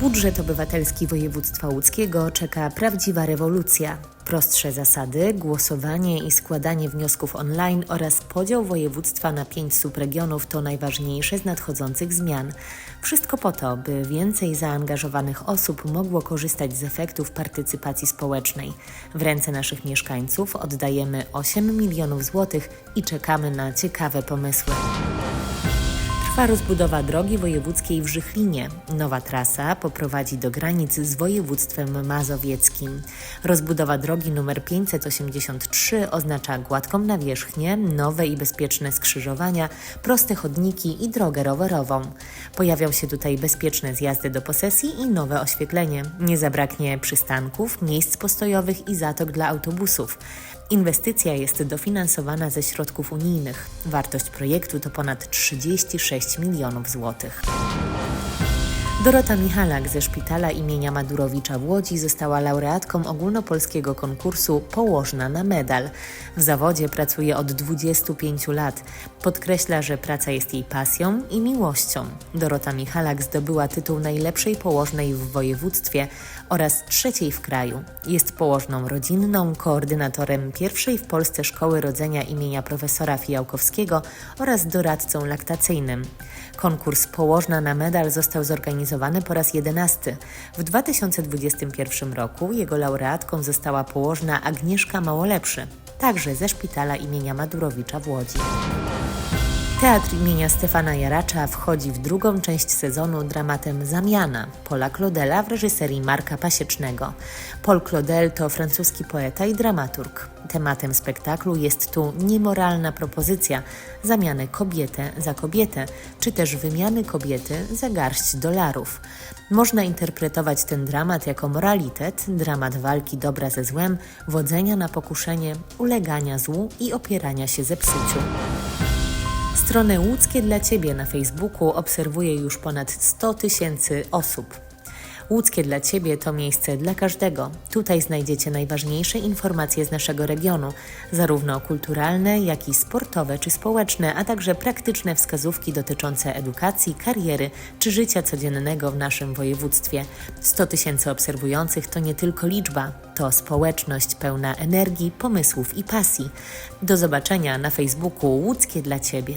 budżet obywatelski województwa łódzkiego czeka prawdziwa rewolucja. Prostsze zasady, głosowanie i składanie wniosków online oraz podział województwa na pięć subregionów to najważniejsze z nadchodzących zmian. Wszystko po to, by więcej zaangażowanych osób mogło korzystać z efektów partycypacji społecznej. W ręce naszych mieszkańców oddajemy 8 milionów złotych i czekamy na ciekawe pomysły. Trwa rozbudowa drogi wojewódzkiej w Żychlinie. Nowa trasa poprowadzi do granic z województwem mazowieckim. Rozbudowa drogi nr 583 oznacza gładką nawierzchnię, nowe i bezpieczne skrzyżowania, proste chodniki i drogę rowerową. Pojawią się tutaj bezpieczne zjazdy do posesji i nowe oświetlenie. Nie zabraknie przystanków, miejsc postojowych i zatok dla autobusów. Inwestycja jest dofinansowana ze środków unijnych. Wartość projektu to ponad 36 milionów złotych. Dorota Michalak ze szpitala imienia Madurowicza w Łodzi została laureatką ogólnopolskiego konkursu Położna na medal. W zawodzie pracuje od 25 lat. Podkreśla, że praca jest jej pasją i miłością. Dorota Michalak zdobyła tytuł najlepszej położnej w województwie oraz trzeciej w kraju. Jest położną rodzinną, koordynatorem pierwszej w Polsce szkoły rodzenia imienia profesora Fijałkowskiego oraz doradcą laktacyjnym. Konkurs Położna na medal został zorganizowany po raz jedenasty. W 2021 roku jego laureatką została położna Agnieszka Małolepszy, także ze szpitala imienia Madurowicza w Łodzi. Teatr imienia Stefana Jaracza wchodzi w drugą część sezonu dramatem Zamiana Paula Claudela w reżyserii Marka Pasiecznego. Paul Claudel to francuski poeta i dramaturg. Tematem spektaklu jest tu niemoralna propozycja zamiany kobietę za kobietę, czy też wymiany kobiety za garść dolarów. Można interpretować ten dramat jako moralitet, dramat walki dobra ze złem, wodzenia na pokuszenie, ulegania złu i opierania się zepsuciu. Stronę Łódzkie dla Ciebie na Facebooku obserwuje już ponad 100 tysięcy osób. Łódzkie dla Ciebie to miejsce dla każdego. Tutaj znajdziecie najważniejsze informacje z naszego regionu, zarówno kulturalne, jak i sportowe czy społeczne, a także praktyczne wskazówki dotyczące edukacji, kariery czy życia codziennego w naszym województwie. 100 tysięcy obserwujących to nie tylko liczba, to społeczność pełna energii, pomysłów i pasji. Do zobaczenia na Facebooku Łódzkie dla Ciebie.